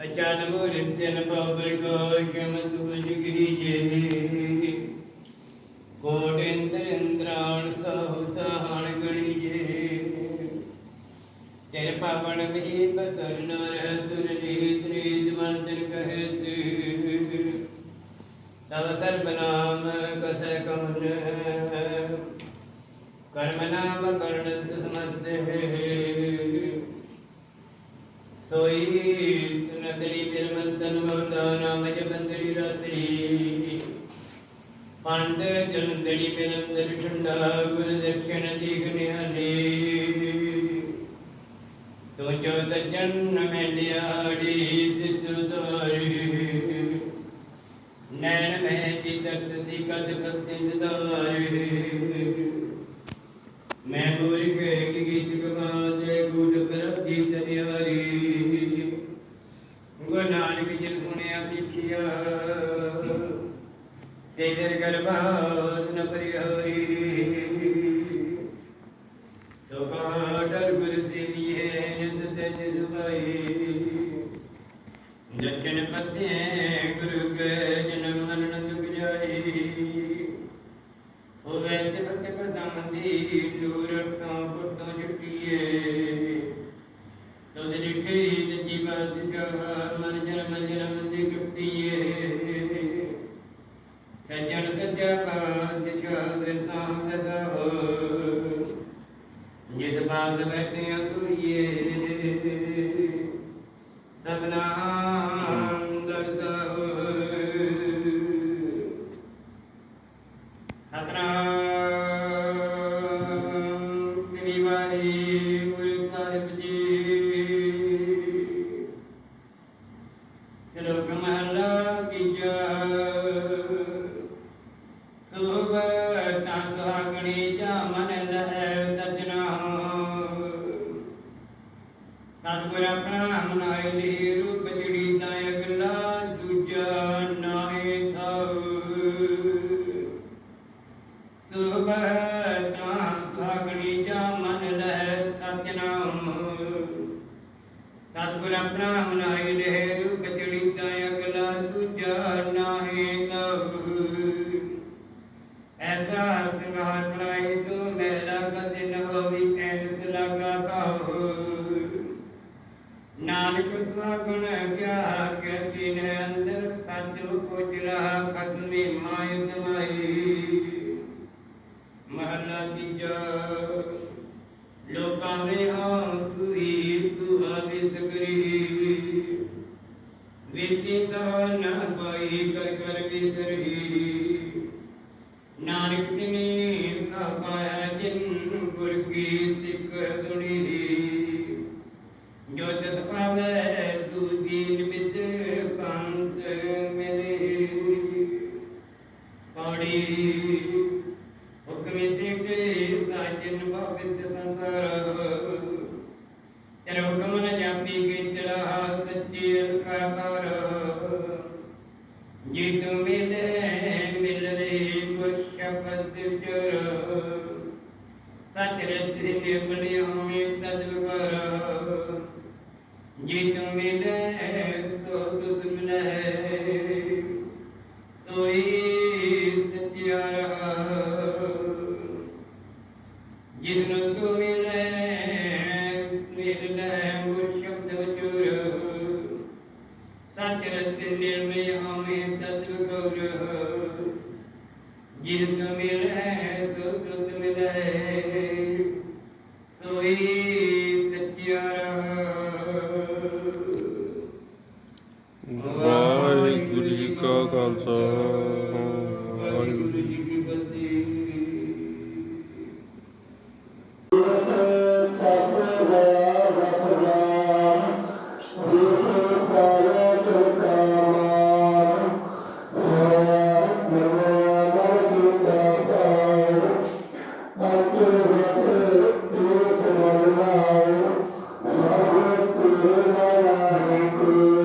ਅਚਾਨ ਮੂਰਤਿਨ ਬਾਬਰ ਕੋ ਕਮ ਤੁਜ ਗਰੀਜੇ ਕੋਟ ਇੰਦਰ ਇੰਦਰਾਣ ਸਹੁ ਸਹਾਣ ਗਣੀਜੇ ਤੇਰੇ ਪਾਵਨ ਵੀ ਬਸਰ ਨਰ ਤੁਰ ਨੀਤ ਨੀਤ ਮਨ ਤਨ ਕਹਿਤ ਤਵ ਸਰਬ ਨਾਮ ਕਸੈ ਕਮਨ ਕਰਮ ਨਾਮ ਕਰਣਤ ਸਮਰਥ ਸੋਈ ਸੁਨਦਰੀ ਬਿਰਮੰਤਨ ਮਵਦਾ ਨਾਮ ਜਬੰਦਰੀ ਰਾਤਰੀ। ਪੰਡ ਜਲੰਦਰੀ ਬਿਰੰਦਰ ਠੰਡਾ ਗੁਰ ਦਖਣ ਦੀਗ ਨਿਹਾਲੀ। ਤੋ ਜੋ ਸਜਣ ਮੈਲਿਆੜੀ ਤਿਸੁ ਤੋਰੀ ਨੈਣ ਮਹਿ ਚਿਤਕ ਦੀ ਕਦ ਕਸਿੰਦ ਦਾਰੇ ਮੈਂ ਬੋਲ ਕੇ ਕਿ ਗੀਤ ਗਵਾਦੇ ਗੁੜ ਪ੍ਰਭੀ ਤਰਿਆਰੀ ਗੁਰੂ ਨਾਨਕ ਜੀ ਸੁਣਿਆ ਪਿਛਿਆ ਸੇਦਰ ਗਰਬਾਨ ਨ ਪਰਿਹਾਰੀ ਸੋਭਾ ਡਰ ਗੁਰ ਸੇਵੀਏ ਨਿਤ ਤੇ ਜੁਬਾਈ ਜਚਨ ਪਸੇ ਗੁਰੂ ਕੇ ਜਨਮ ਮਰਨ ਦੁਖ ਜਾਈ ਹੋਵੇ ਸਿਵਤ ਪਦਮੰਦੀ ਦੂਰ ਸਾਂ ਪੁਰਸਾਂ ਜੁਟੀਏ ਜਿਤ ਬਾਦ ਬੈਠੇ ਅਸੁਰੀਏ ਸਭਨਾ ਦਰਦਾ ਸਤਨਾਮ ਸ੍ਰੀ ਵਾਹਿਗੁਰੂ ਸਾਹਿਬ ਜੀ। ਸ਼ਲੋਕ ਮਹਲਾ ਤੀਜਾ ਸੁਭਤਾ ਸੁਹਾਗਣੀ ਜਾ ਮਨ ਲਹਿ ਸਜਣਾ ਸਤਿਗੁਰ ਆਪਣਾ ਮਨਾਏ ਰੂਪ ਜਿਹੜੀ ਤਾਂ ਅਗਲਾ ਦੂਜਾ ਨਾਹੀ ਥਾਉ ਸੁਭਤਾ ਸੁਹਾਗਣੀ ਜਾ ਮਨ ਲਹਿ ਸਜਣਾ ਸਤਿਗੁਰ ਆਪਣਾ ਮਨਾਈ ਲੈ ਰੂਪ ਚੜੀਤਾ ਅਗਲਾ ਤੁਝਾ ਨਾਹੀ ਲਹੁ ਐਸਾ ਸੰਗਾਰ ਬਣਾਈ ਨਾਨਕ ਸੁਆਗਣ ਕਿਆ ਕਹਿਤੀ ਨੇ ਅੰਦਰ ਸੱਚ ਨੂੰ ਕੋਜਲਾ ਖਤਮੀ ਮਾਇ ਤਮਾਈ ਮਹਲਾ ਤੀਜਾ, ਲੋਕਾਂ ਦੇ ਆਸੂਈ ਸੁਹਾਵਿਤ ਕਰੀ। ਵਿਸੀ ਸਹਨ ਪਾਈ ਕਰ ਕਰ ਵਿਸਰਹੀ ਨਾਨਕ ਤਿਨੀ ਸਭਾਇਆ ਜਿਨ ਗੁਰ ਕੀ ਸਿੱਖ ਦੁਣੀ ਜੋ ਤਤ ਪਾਵੇ ਸਾਜਨ ਭਵਿਤ ਸੰਸਾਰ ਤੇਰੇ ਜਿਨ ਤੂੰ ਮਿਲੇ ਮਿਲੈ ਮੁਰ ਸ਼ਬਦ ਵਚੁਰ ਸੱਚ ਰਤ ਨਿਰਮਲ ਹੋਮੇ ਤਦ ਗੌਰ ਜਿਨ ਤੂੰ ਮਿਲੇ ਸੋ ਤੁਧ ਮਿਲੇ ਸੋਈ ਸਤਿਆ ਵਾਹਿਗੁਰੂ ਜੀ ਕਾ ਖਾਲਸਾ Amém.